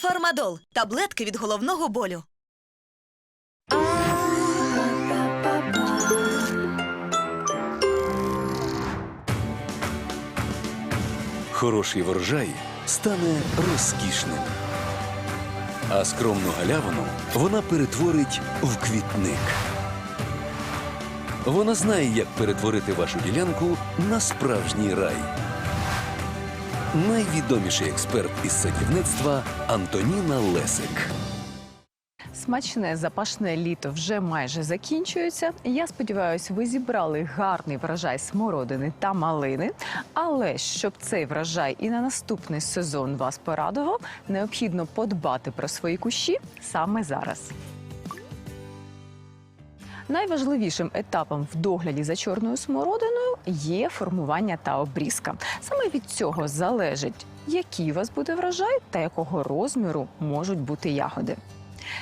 Фармадол таблетки від головного болю. Хороший врожай стане розкішним. А скромну галявину вона перетворить в квітник. Вона знає, як перетворити вашу ділянку на справжній рай. Найвідоміший експерт із садівництва Антоніна Лесик. Смачне запашне літо вже майже закінчується. Я сподіваюся, ви зібрали гарний врожай смородини та малини. Але щоб цей врожай і на наступний сезон вас порадував, необхідно подбати про свої кущі саме зараз. Найважливішим етапом в догляді за чорною смородиною є формування та обрізка. Саме від цього залежить, який у вас буде врожай та якого розміру можуть бути ягоди.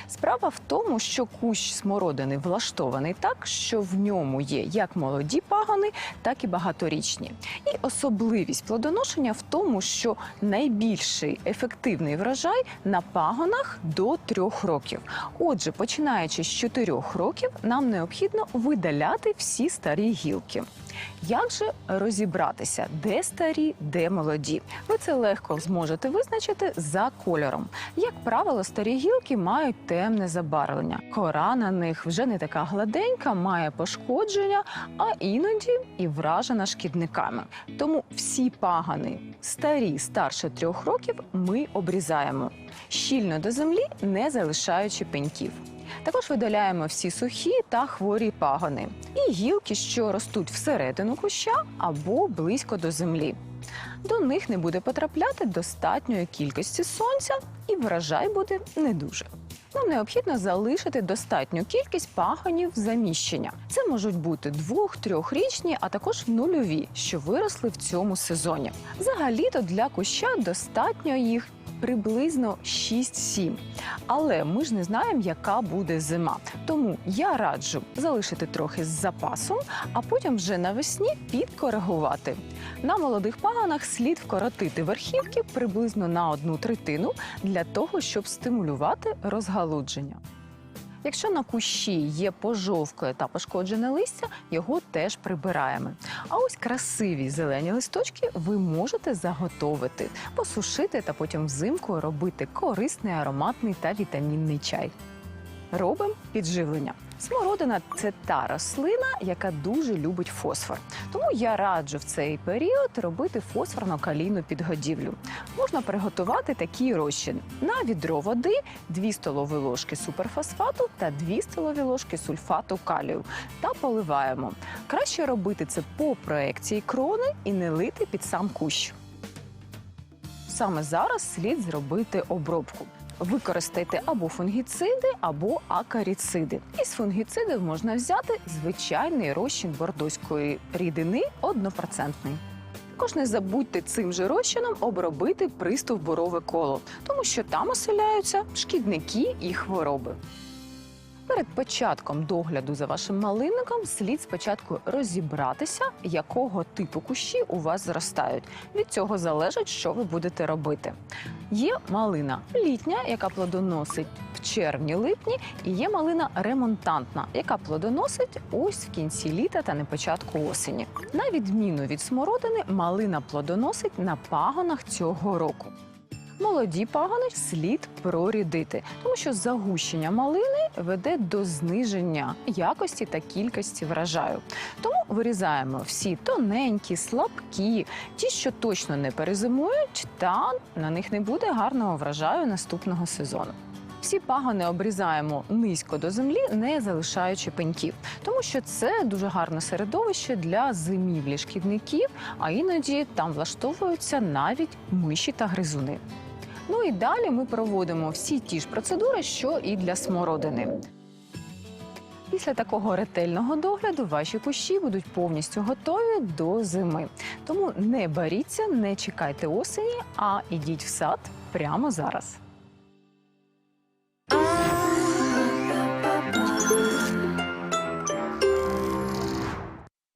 Справа в тому, що кущ смородини влаштований так, що в ньому є як молоді пагони, так і багаторічні. І особливість плодоношення в тому, що найбільший ефективний врожай на пагонах до трьох років. Отже, починаючи з чотирьох років, нам необхідно видаляти всі старі гілки. Як же розібратися, де старі, де молоді? Ви це легко зможете визначити за кольором. Як правило, старі гілки мають темне забарвлення. Кора на них вже не така гладенька, має пошкодження, а іноді і вражена шкідниками. Тому всі пагани, старі старше трьох років, ми обрізаємо щільно до землі, не залишаючи пеньків. Також видаляємо всі сухі та хворі пагони і гілки, що ростуть всередину куща або близько до землі. До них не буде потрапляти достатньої кількості сонця, і врожай буде не дуже. Нам необхідно залишити достатню кількість пагонів заміщення. Це можуть бути двох-трьохрічні, а також нульові, що виросли в цьому сезоні. Взагалі-то для куща достатньо їх приблизно 6-7. Але ми ж не знаємо, яка буде зима. Тому я раджу залишити трохи з запасом, а потім вже навесні підкоригувати. На молодих паганах слід вкоротити верхівки приблизно на одну третину для того, щоб стимулювати розгалудження. Якщо на кущі є пожовкле та пошкоджене листя, його теж прибираємо. А ось красиві зелені листочки ви можете заготовити, посушити та потім взимку робити корисний ароматний та вітамінний чай. Робимо підживлення. Смородина це та рослина, яка дуже любить фосфор. Тому я раджу в цей період робити фосфорно-калійну підгодівлю. Можна приготувати такий розчин на відро води, 2 столові ложки суперфосфату та 2 столові ложки сульфату калію та поливаємо. Краще робити це по проекції крони і не лити під сам кущ. Саме зараз слід зробити обробку. Використайте або фунгіциди, або акаріциди. Із фунгіцидів можна взяти звичайний розчин бордоської рідини однопроцентний. Також не забудьте цим же розчином обробити приступ борове коло, тому що там оселяються шкідники і хвороби. Перед початком догляду за вашим малинником слід спочатку розібратися, якого типу кущі у вас зростають. Від цього залежить, що ви будете робити. Є малина літня, яка плодоносить в червні-липні, і є малина ремонтантна, яка плодоносить ось в кінці літа та на початку осені. На відміну від смородини, малина плодоносить на пагонах цього року. Молоді пагони слід прорідити, тому що загущення малини веде до зниження якості та кількості врожаю. Тому вирізаємо всі тоненькі, слабкі, ті, що точно не перезимують, та на них не буде гарного врожаю наступного сезону. Всі пагони обрізаємо низько до землі, не залишаючи пеньків, тому що це дуже гарне середовище для зимівлі шкідників, а іноді там влаштовуються навіть миші та гризуни. Ну і далі ми проводимо всі ті ж процедури, що і для смородини. Після такого ретельного догляду ваші кущі будуть повністю готові до зими. Тому не боріться, не чекайте осені, а йдіть в сад прямо зараз.